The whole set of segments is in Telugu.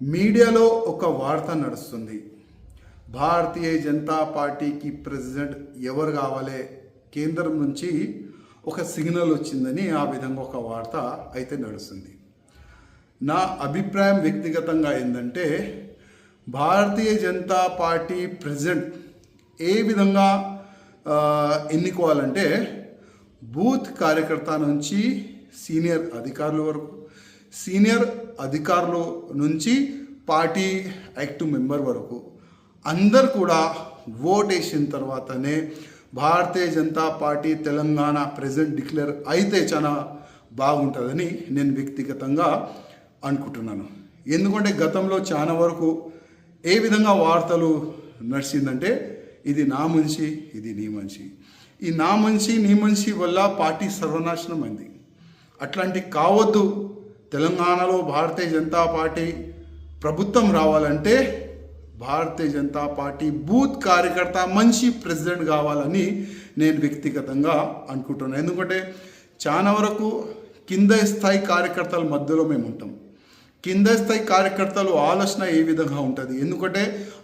మీడియాలో ఒక వార్త నడుస్తుంది. భారతీయ జనతా పార్టీకి ప్రెసిడెంట్ ఎవరు కావాలే కేంద్రం నుంచి ఒక సిగ్నల్ వచ్చిందని ఆ విధంగా ఒక వార్త అయితే నడుస్తుంది. నా అభిప్రాయం వ్యక్తిగతంగా ఏంటంటే భారతీయ జనతా పార్టీ ప్రెసిడెంట్ ఏ విధంగా ఎన్నుకోవాలంటే బూత్ కార్యకర్త నుంచి సీనియర్ అధికారుల వరకు సీనియర్ అధికారుల నుంచి పార్టీ యాక్టివ్ మెంబర్ వరకు అందరు కూడా ఓట్ వేసిన తర్వాతనే Bharatiya Janata party Telangana president declare అయితే చాలా బాగుంటుందని నేను వ్యక్తిగతంగా అనుకుంటున్నాను. ఎందుకంటే గతంలో చాలా వరకు ఏ విధంగా వార్తలు నడిచిందంటే ఇది నా మనిషి ఇది నీ మనిషి. ఈ నా మనిషి నీ మనిషి వల్ల పార్టీ సర్వనాశనం అయింది అట్లాంటి కావద్దు తెలంగాణలో భారతీయ జనతా పార్టీ ప్రభుత్వం రావాలంటే భారతీయ జనతా పార్టీ బూత్ కార్యకర్త మంచి ప్రెసిడెంట్ కావాలని నేను వ్యక్తిగతంగా అనుకుంటున్నాను ఎందుకంటే చాలా వరకు కింద స్థాయి కార్యకర్తల మధ్యలో మేము ఉంటాం. కింద స్థాయి కార్యకర్తలు ఆలోచన ఏ విధంగా ఉంటుంది? ఎందుకంటే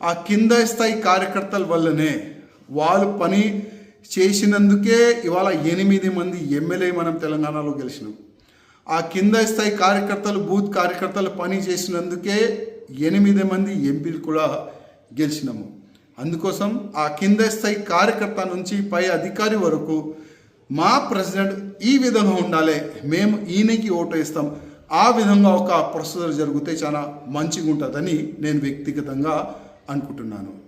ఆ కింద స్థాయి కార్యకర్తల వల్లనే వాళ్ళు పని చేసినందుకే ఇవాళ ఎనిమిది మంది ఎమ్మెల్యే మనం తెలంగాణలో గెలిచినాం. ఆ కింద స్థాయి కార్యకర్తలు బూత్ కార్యకర్తలు పని చేసినందుకే ఎనిమిది మంది ఎంపీలు కూడా గెలిచినాము. అందుకోసం ఆ కింద స్థాయి కార్యకర్త నుంచి పై అధికారి వరకు మా ప్రెసిడెంట్ ఈ విధంగా ఉండాలి మేము ఈయనకి ఓటు వేస్తాం. ఆ విధంగా ఒక ప్రొసీజర్ జరిగితే చాలా మంచిగా ఉంటుందని నేను వ్యక్తిగతంగా అనుకుంటున్నాను.